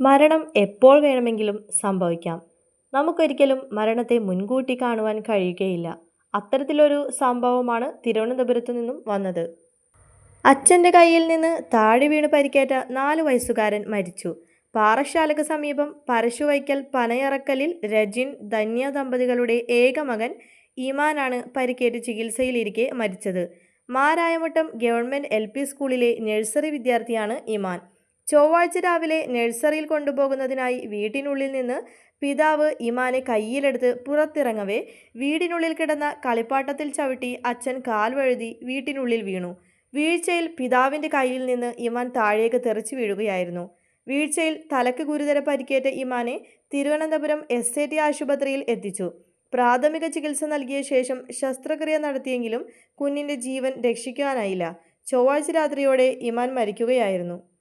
മരണം എപ്പോൾ വേണമെങ്കിലും സംഭവിക്കാം. നമുക്കൊരിക്കലും മരണത്തെ മുൻകൂട്ടി കാണുവാൻ കഴിയുകയില്ല. അത്തരത്തിലൊരു സംഭവമാണ് തിരുവനന്തപുരത്തു നിന്നും വന്നത്. അച്ഛന്റെ കയ്യിൽ നിന്ന് താഴെ വീണ് പരിക്കേറ്റ നാല് വയസ്സുകാരൻ മരിച്ചു. പാറശാലക്ക് സമീപം പരശുവൈക്കൽ പനയറക്കലിൽ രജിൻ ധന്യ ദമ്പതികളുടെ ഏക മകൻ ഇമാനാണ് പരിക്കേറ്റ് ചികിത്സയിലിരിക്കെ മരിച്ചത്. മാരായമുട്ടം ഗവൺമെന്റ് എൽ സ്കൂളിലെ നഴ്സറി വിദ്യാർത്ഥിയാണ് ഇമാൻ ചൊവ്വാഴ്ച രാവിലെ നഴ്സറിയിൽ കൊണ്ടുപോകുന്നതിനായി വീട്ടിനുള്ളിൽ നിന്ന് പിതാവ് ഇമാനെ കയ്യിലെടുത്ത് പുറത്തിറങ്ങവേ. വീടിനുള്ളിൽ കിടന്ന കളിപ്പാട്ടത്തിൽ ചവിട്ടി അച്ഛൻ കാൽ വഴുതി വീട്ടിനുള്ളിൽ വീണു. വീഴ്ചയിൽ പിതാവിന്റെ കയ്യിൽ നിന്ന് ഇമാൻ താഴേക്ക് തെറിച്ചു വീഴുകയായിരുന്നു. വീഴ്ചയിൽ തലക്ക് ഗുരുതര പരിക്കേറ്റ ഇമാനെ തിരുവനന്തപുരം എസ് ആശുപത്രിയിൽ എത്തിച്ചു. പ്രാഥമിക ചികിത്സ നൽകിയ ശേഷം ശസ്ത്രക്രിയ നടത്തിയെങ്കിലും കുഞ്ഞിന്റെ ജീവൻ രക്ഷിക്കാനായില്ല. ചൊവ്വാഴ്ച രാത്രിയോടെ ഇമാൻ മരിക്കുകയായിരുന്നു.